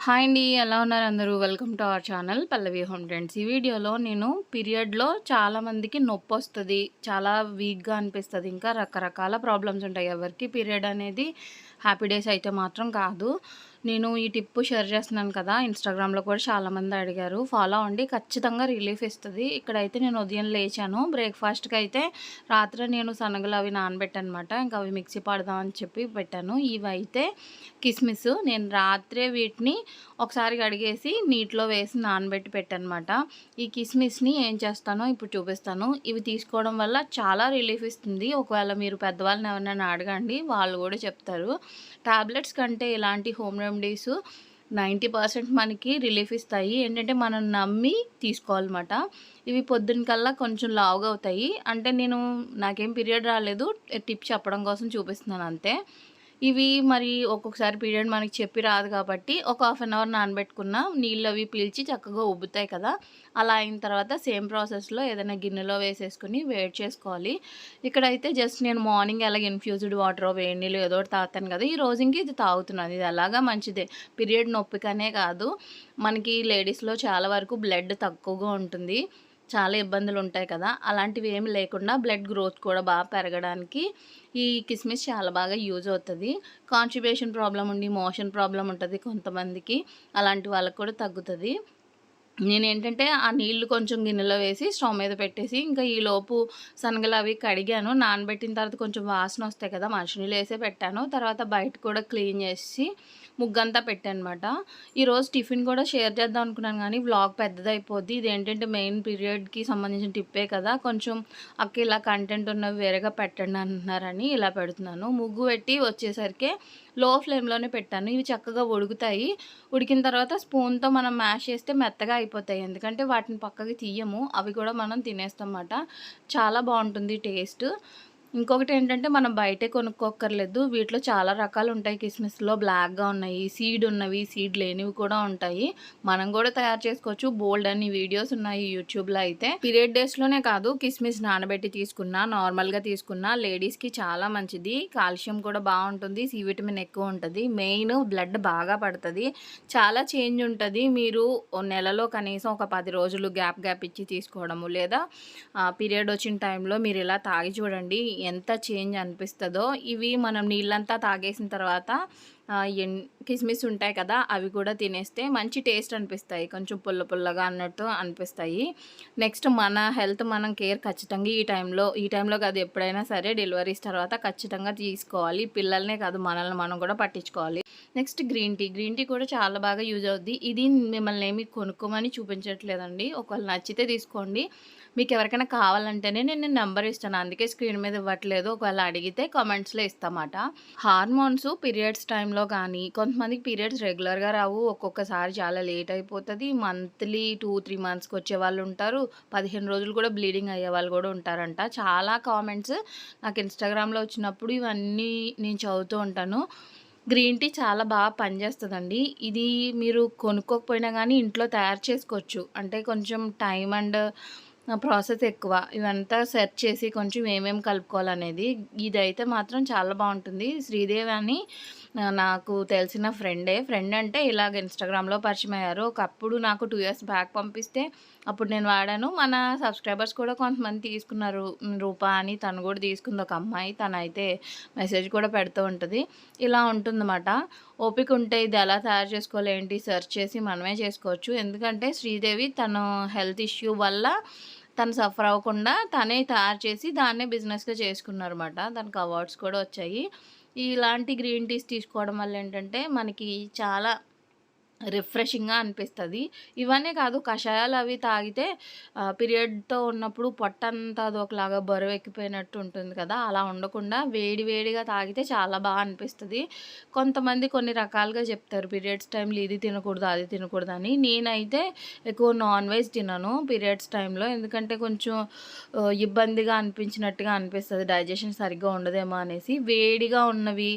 Hi అండి ఎలా ఉన్నారు అందరూ? Welcome to our channel Pallavi home trends ఈ వీడియోలో నేను పీరియడ్లో చాలామందికి నొప్పి వస్తుంది చాలా వీక్గా అనిపిస్తుంది ఇంకా రకరకాల ప్రాబ్లమ్స్ ఉంటాయి. ఎవరికి పీరియడ్ అనేది హ్యాపీ డేస్ అయితే మాత్రం కాదు. నేను ఈ టిప్ షేర్ చేస్తున్నాను కదా ఇన్స్టాగ్రామ్లో కూడా చాలామంది అడిగారు. ఫాలో అవ్వండి ఖచ్చితంగా రిలీఫ్ ఇస్తుంది. ఇక్కడైతే నేను ఉదయం లేచాను. బ్రేక్ఫాస్ట్కి అయితే రాత్రి నేను శనగలు అవి నానబెట్టనమాట. ఇంకా అవి మిక్సీ పడదామని చెప్పి పెట్టాను. ఇవి అయితే కిస్మిస్. నేను రాత్రే వీటిని ఒకసారి కడిగేసి నీటిలో వేసి నానబెట్టి పెట్టానమాట. ఈ కిస్మిస్ని ఏం చేస్తానో ఇప్పుడు చూపిస్తాను. ఇవి తీసుకోవడం వల్ల చాలా రిలీఫ్ ఇస్తుంది. ఒకవేళ మీరు పెద్దవాళ్ళని ఎవరైనా అడగండి వాళ్ళు కూడా చెప్తారు. టాబ్లెట్స్ కంటే ఇలాంటి హోమ్ రెమెడీస్ నైంటీ పర్సెంట్ మనకి రిలీఫ్ ఇస్తాయి. ఏంటంటే మనం నమ్మి తీసుకోవాలన్నమాట. ఇవి పొద్దున్న కల్లా కొంచెం లావుగా అవుతాయి అంటే నేను నాకేం పీరియడ్ రాలేదు. టిప్ చెప్పడం కోసం చూపిస్తున్నాను అంతే. ఇవి మరి ఒక్కొక్కసారి పీరియడ్ మనకి చెప్పి రాదు కాబట్టి ఒక హాఫ్ అన్ అవర్ నానబెట్టుకున్న నీళ్ళు అవి పీల్చి చక్కగా ఉబ్బుతాయి కదా. అలా అయిన తర్వాత సేమ్ ప్రాసెస్లో ఏదైనా గిన్నెలో వేసేసుకుని వేడి చేసుకోవాలి. ఇక్కడైతే జస్ట్ నేను మార్నింగ్ ఎలాగ ఇన్ఫ్యూజ్డ్ వాటర్ వేడి నీళ్ళు ఏదో ఒకటి తాగుతాను కదా. ఈ రోజుకి ఇది తాగుతున్నాను. ఇది అలాగా మంచిదే. పీరియడ్ నొప్పికనే కాదు. మనకి లేడీస్లో చాలా వరకు బ్లడ్ తక్కువగా ఉంటుంది. చాలా ఇబ్బందులు ఉంటాయి కదా. అలాంటివి ఏమి లేకుండా బ్లడ్ గ్రోత్ కూడా బాగా పెరగడానికి ఈ కిస్మిస్ చాలా బాగా యూజ్ అవుతుంది. కాన్స్టిబేషన్ ప్రాబ్లం ఉండి మోషన్ ప్రాబ్లం ఉంటుంది కొంతమందికి. అలాంటి వాళ్ళకి కూడా తగ్గుతుంది. నేను ఏంటంటే ఆ నీళ్ళు కొంచెం గిన్నెలో వేసి స్టవ్ మీద పెట్టేసి ఇంకా ఈ లోపు శనగలు అవి కడిగాను. నానబెట్టిన తర్వాత కొంచెం వాసన వస్తాయి కదా నీళ్ళు వేసే పెట్టాను. తర్వాత బయట కూడా క్లీన్ చేసి ముగ్గంతా పెట్టానమాట. ఈరోజు టిఫిన్ కూడా షేర్ చేద్దాం అనుకున్నాను కానీ వ్లాగ్ పెద్దదైపోద్ది. ఇది ఏంటంటే మెయిన్ పీరియడ్కి సంబంధించిన టిప్పే కదా కొంచెం అక్క ఇలా కంటెంట్ ఉన్నవి వేరేగా పెట్టండి అంటున్నారని ఇలా పెడుతున్నాను. ముగ్గు పెట్టి వచ్చేసరికి లో ఫ్లేమ్లోనే పెట్టాను. ఇవి చక్కగా ఉడుకుతాయి. ఉడికిన తర్వాత స్పూన్తో మనం మ్యాష్ చేస్తే మెత్తగా అయిపోతాయి ఎందుకంటే వాటిని పక్కకి తీయము అవి కూడా మనం తినేస్తాం అన్నమాట చాలా బాగుంటుంది టేస్ట్. ఇంకొకటి ఏంటంటే మనం బయటే కొనుక్కోక్కర్లేదు. వీటిలో చాలా రకాలు ఉంటాయి. కిస్మిస్లో బ్లాక్గా ఉన్నాయి. సీడ్ ఉన్నవి సీడ్ లేనివి కూడా ఉంటాయి. మనం కూడా తయారు చేసుకోవచ్చు. బోల్డ్ అన్ని వీడియోస్ ఉన్నాయి యూట్యూబ్లో అయితే. పీరియడ్ డేస్లోనే కాదు కిస్మిస్ నానబెట్టి తీసుకున్నా నార్మల్గా తీసుకున్నా లేడీస్కి చాలా మంచిది. కాల్షియం కూడా బాగుంటుంది. సి విటమిన్ ఎక్కువ ఉంటుంది. మెయిన్ బ్లడ్ బాగా పడుతుంది. చాలా చేంజ్ ఉంటుంది. మీరు నెలలో కనీసం ఒక పది రోజులు గ్యాప్ గ్యాప్ ఇచ్చి తీసుకోవడము లేదా పీరియడ్ వచ్చిన టైంలో మీరు ఇలా తాగి చూడండి. ఎంత చేంజ్ అనిపిస్తుందో ఇవి మనం నీళ్ళంతా తాగేసిన తర్వాత ఎన్ కిస్మిస్ ఉంటాయి కదా అవి కూడా తినేస్తే మంచి టేస్ట్ అనిపిస్తాయి. కొంచెం పుల్ల పుల్లగా అన్నట్టు అనిపిస్తాయి. నెక్స్ట్ మన హెల్త్ మనం కేర్ ఖచ్చితంగా ఈ టైంలో ఈ టైంలో కాదు ఎప్పుడైనా సరే డెలివరీస్ తర్వాత ఖచ్చితంగా తీసుకోవాలి. పిల్లల్నే కాదు మనల్ని మనం కూడా పట్టించుకోవాలి. Next green tea. Green tea కూడా చాలా బాగా యూజ్ అవుద్ది. ఇది మిమ్మల్ని ఏమి కొనుక్కోమని చూపించట్లేదండి. ఒకవేళ నచ్చితే తీసుకోండి. మీకు ఎవరికైనా కావాలంటేనే నేను నెంబర్ ఇస్తాను. అందుకే స్క్రీన్ మీద ఇవ్వట్లేదు. ఒకవేళ అడిగితే కామెంట్స్లో ఇస్తామాట. హార్మోన్స్ పీరియడ్స్ టైంలో కానీ కొంతమందికి పీరియడ్స్ రెగ్యులర్గా రావు. ఒక్కొక్కసారి చాలా లేట్ అయిపోతుంది. మంత్లీ టూ త్రీ మంత్స్కి వచ్చే వాళ్ళు ఉంటారు. పదిహేను రోజులు కూడా బ్లీడింగ్ అయ్యే వాళ్ళు కూడా ఉంటారంట. చాలా కామెంట్స్ నాకు ఇన్స్టాగ్రామ్లో వచ్చినప్పుడు ఇవన్నీ నేను చదువుతూ ఉంటాను. గ్రీన్ టీ చాలా బాగా పనిచేస్తుందండి. ఇది మీరు కొనుక్కోకపోయినా కానీ ఇంట్లో తయారు చేసుకోవచ్చు. అంటే కొంచెం టైం అండ్ ప్రాసెస్ ఎక్కువ. ఇవంతా సెర్చ్ చేసి కొంచెం ఏమేమి కలుపుకోవాలనేది. ఇదైతే మాత్రం చాలా బాగుంటుంది. శ్రీదేవి అని నాకు తెలిసిన ఫ్రెండే. ఫ్రెండ్ అంటే ఇలాగ ఇన్స్టాగ్రామ్లో పరిచయం అయ్యారు. ఒకప్పుడు నాకు టూ ఇయర్స్ బ్యాక్ పంపిస్తే అప్పుడు నేను వాడాను. మన సబ్స్క్రైబర్స్ కూడా కొంతమంది తీసుకున్నారు. రూపా అని తను కూడా తీసుకుంది. ఒక అమ్మాయి. తనైతే మెసేజ్ కూడా పెడుతూ ఉంటుంది. ఇలా ఉంటుందన్నమాట. ఓపిక ఉంటే ఇది ఎలా తయారు చేసుకోవాలి? ఏంటి? సెర్చ్ చేసి మనమే చేసుకోవచ్చు. ఎందుకంటే శ్రీదేవి తను హెల్త్ ఇష్యూ వల్ల తను సఫర్ అవ్వకుండా తనే తయారు చేసి దాన్నే బిజినెస్గా చేసుకున్నారన్నమాట. దానికి అవార్డ్స్ కూడా వచ్చాయి. ఇలాంటి గ్రీన్ టీస్ తీసుకోవడం వల్ల ఏంటంటే మనకి చాలా రిఫ్రెషింగ్గా అనిపిస్తుంది. ఇవన్నీ కాదు కషాయాలు అవి తాగితే పీరియడ్తో ఉన్నప్పుడు పొట్టంతా ఒకలాగా బరువు ఎక్కిపోయినట్టు ఉంటుంది కదా అలా ఉండకుండా వేడి వేడిగా తాగితే చాలా బాగా అనిపిస్తుంది. కొంతమంది కొన్ని రకాలుగా చెప్తారు పీరియడ్స్ టైంలో ఇది తినకూడదు అది తినకూడదు అని. నేనైతే ఎక్కువ నాన్ వెజ్ తినను పీరియడ్స్ టైంలో ఎందుకంటే కొంచెం ఇబ్బందిగా అనిపించినట్టుగా అనిపిస్తుంది. డైజెషన్ సరిగ్గా ఉండదేమో అనేసి. వేడిగా ఉన్నవి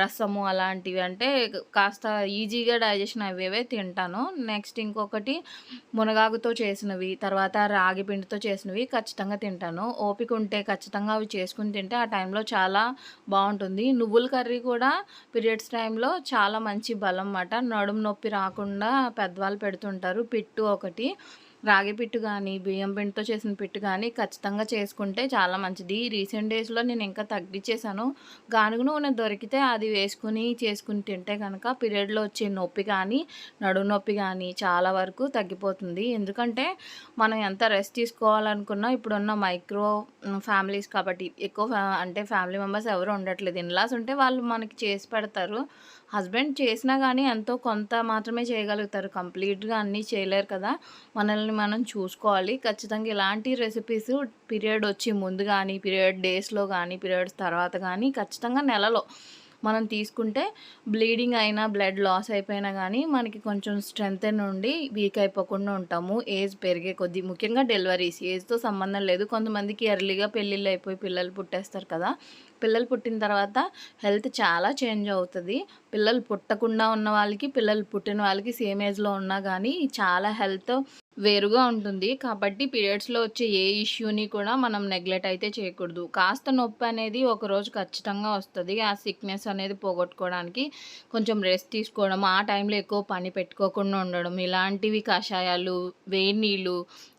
రసము అలాంటివి అంటే కాస్త ఈజీగా డైజెషన్ అవే తింటాను. నెక్స్ట్ ఇంకొకటి మునగాకుతో చేసినవి తర్వాత రాగి పిండితో చేసినవి ఖచ్చితంగా తింటాను. ఓపిక ఉంటే ఖచ్చితంగా అవి చేసుకుని తింటే ఆ టైంలో చాలా బాగుంటుంది. నువ్వుల కర్రీ కూడా పీరియడ్స్ టైంలో చాలా మంచి బలం అన్నమాట. నడుము నొప్పి రాకుండా పెద్దవాళ్ళు పెడుతుంటారు. పిట్టు ఒకటి. రాగి పిట్టు కానీ బియ్యం పిండితో చేసిన పిట్టు కానీ ఖచ్చితంగా చేసుకుంటే చాలా మంచిది. రీసెంట్ డేస్లో నేను ఇంకా తగ్గించేసాను గానుగ నూనె దొరికితే అది వేసుకుని చేసుకుని తింటే కనుక పీరియడ్లో వచ్చే నొప్పి కానీ నడుము నొప్పి కానీ చాలా వరకు తగ్గిపోతుంది. ఎందుకంటే మనం ఎంత రెస్ట్ తీసుకోవాలనుకున్నా ఇప్పుడున్న మైక్రో ఫ్యామిలీస్ కాబట్టి ఎక్కువ అంటే ఫ్యామిలీ మెంబర్స్ ఎవరు ఉండట్లేదు. ఇన్లాస్ ఉంటే వాళ్ళు మనకి చేసి పెడతారు. హస్బెండ్ చేసినా కానీ ఎంతో కొంత మాత్రమే చేయగలుగుతారు. కంప్లీట్గా అన్నీ చేయలేరు కదా. మనల్ని మనం చూసుకోవాలి. ఖచ్చితంగా ఇలాంటి రెసిపీస్ పీరియడ్ వచ్చి ముందు కానీ పీరియడ్ డేస్లో కానీ పీరియడ్స్ తర్వాత కానీ ఖచ్చితంగా నెలలో మనం తీసుకుంటే బ్లీడింగ్ అయినా బ్లడ్ లాస్ అయిపోయినా కానీ మనకి కొంచెం స్ట్రెంగ్త్ నుండి వీక్ అయిపోకుండా ఉంటాము. ఏజ్ పెరిగే కొద్దీ ముఖ్యంగా డెలివరీస్. ఏజ్తో సంబంధం లేదు. కొంతమందికి ఎర్లీగా పెళ్ళిళ్ళు అయిపోయి పిల్లలు పుట్టేస్తారు కదా. పిల్లలు పుట్టిన తర్వాత హెల్త్ చాలా చేంజ్ అవుతుంది. పిల్లలు పుట్టకుండా ఉన్న వాళ్ళకి పిల్లలు పుట్టిన వాళ్ళకి సేమ్ ఏజ్లో ఉన్నా కానీ చాలా హెల్త్ వేరుగా ఉంటుంది. కాబట్టి పీరియడ్స్లో వచ్చే ఏ ఇష్యూని కూడా మనం నెగ్లెక్ట్ అయితే చేయకూడదు. కాస్త నొప్పి అనేది ఒకరోజు ఖచ్చితంగా వస్తుంది. ఆ సిక్నెస్ అనేది పోగొట్టుకోవడానికి కొంచెం రెస్ట్ తీసుకోవడం ఆ టైంలో ఎక్కువ పని పెట్టుకోకుండా ఉండడం ఇలాంటివి కషాయాలు వేడి నీళ్ళు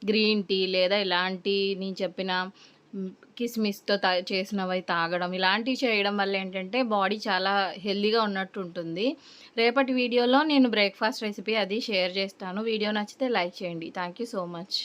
గ్రీన్ టీ లేదా ఇలాంటి నేను చెప్పిన కిస్మిస్తో తా చేసినవి తాగడం ఇలాంటివి చేయడం వల్ల ఏంటంటే బాడీ చాలా హెల్దీగా ఉన్నట్టు ఉంటుంది. రేపటి వీడియోలో నేను బ్రేక్ఫాస్ట్ రెసిపీ అది షేర్ చేస్తాను. వీడియో నచ్చితే లైక్ చేయండి. Thank you so much.